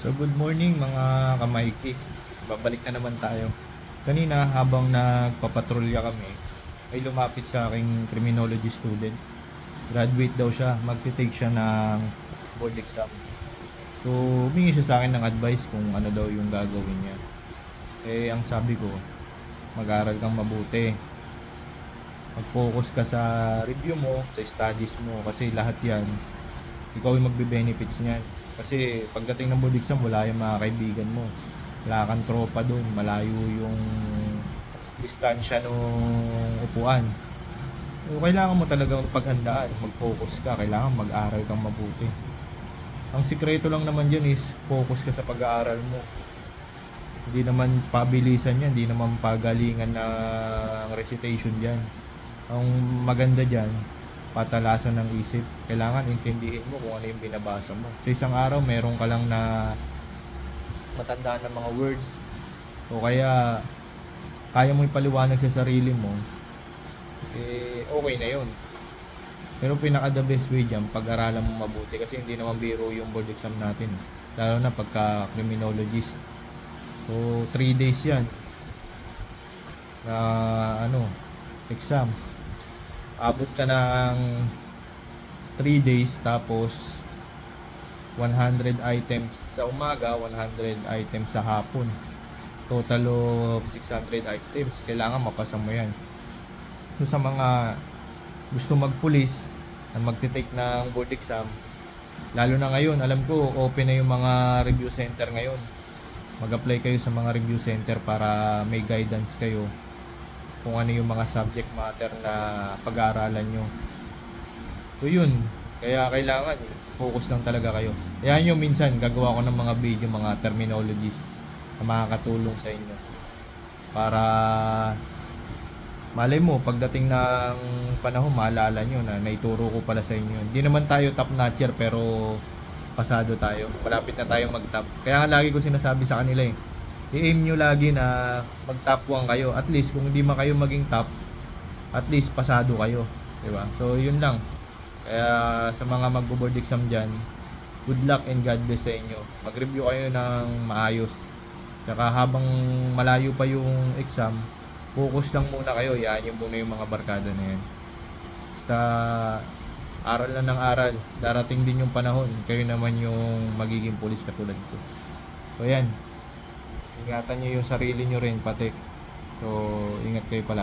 So good morning mga kamaiki. Babalik na naman tayo. Kanina habang nagpapatrolya kami, ay lumapit sa aking criminology student. Graduate daw siya, magte-take siya ng board exam. So humingi siya sa akin ng advice kung ano daw yung gagawin niya. Eh ang sabi ko, mag-aral kang mabuti. Mag-focus ka sa review mo, sa studies mo kasi lahat 'yan ikaw yung magbe-benefits niyan. Kasi pagdating ng exam, wala yung mga kaibigan mo. Wala kang tropa doon, malayo yung distansya ng upuan. So, kailangan mo talaga paghandaan, mag-focus ka, kailangan mag-aral kang mabuti. Ang sikreto lang naman dyan is focus ka sa pag-aaral mo. Hindi naman pabilisan yan, hindi naman pagalingan ng recitation dyan. Ang maganda dyan, patalasan ng isip. Kailangan intindihin mo kung ano yung binabasa mo. Sa isang araw, meron ka lang na matandaan ng mga words. O kaya, kaya mo ipaliwanag sa sarili mo, eh, okay na yun. Pero pinaka the best way dyan, pag-aralan mo mabuti kasi hindi naman biro yung board exam natin. Lalo na pagka criminologist. So, 3 days yan. Na, ano, exam abot ka ng 3 days tapos 100 items sa umaga, 100 items sa hapon. Total of 600 items. Kailangan mapasa mo yan. So sa mga gusto magpulis na magte-take ng board exam, lalo na ngayon, alam ko open na yung mga review center ngayon. Mag-apply kayo sa mga review center para may guidance kayo kung ano yung mga subject matter na pag-aaralan nyo. So yun, kaya kailangan focus lang talaga kayo. Yan yung minsan gagawa ko ng mga video, mga terminologies na makakatulong sa inyo. Para malay mo, pagdating ng panahon, maalala nyo na naituro ko pala sa inyo. Hindi naman tayo top notcher pero pasado tayo. Malapit na tayo mag-top. Kaya lagi ko sinasabi sa kanila eh, i-aim nyo lagi na mag-top 1 kayo. At least, kung hindi man kayo maging top, at least pasado kayo. Diba? So, yun lang. Kaya sa mga magbo-board exam dyan, good luck and God bless sa inyo. Mag-review kayo ng maayos. Saka habang malayo pa yung exam, focus lang muna kayo. Yan yung muna yung mga barkada na yan. Basta aral na ng aral. Darating din yung panahon. Kayo naman yung magiging pulis katulad ko. So yan. Ingatan nyo yung sarili nyo rin pati. So ingat kayo pala.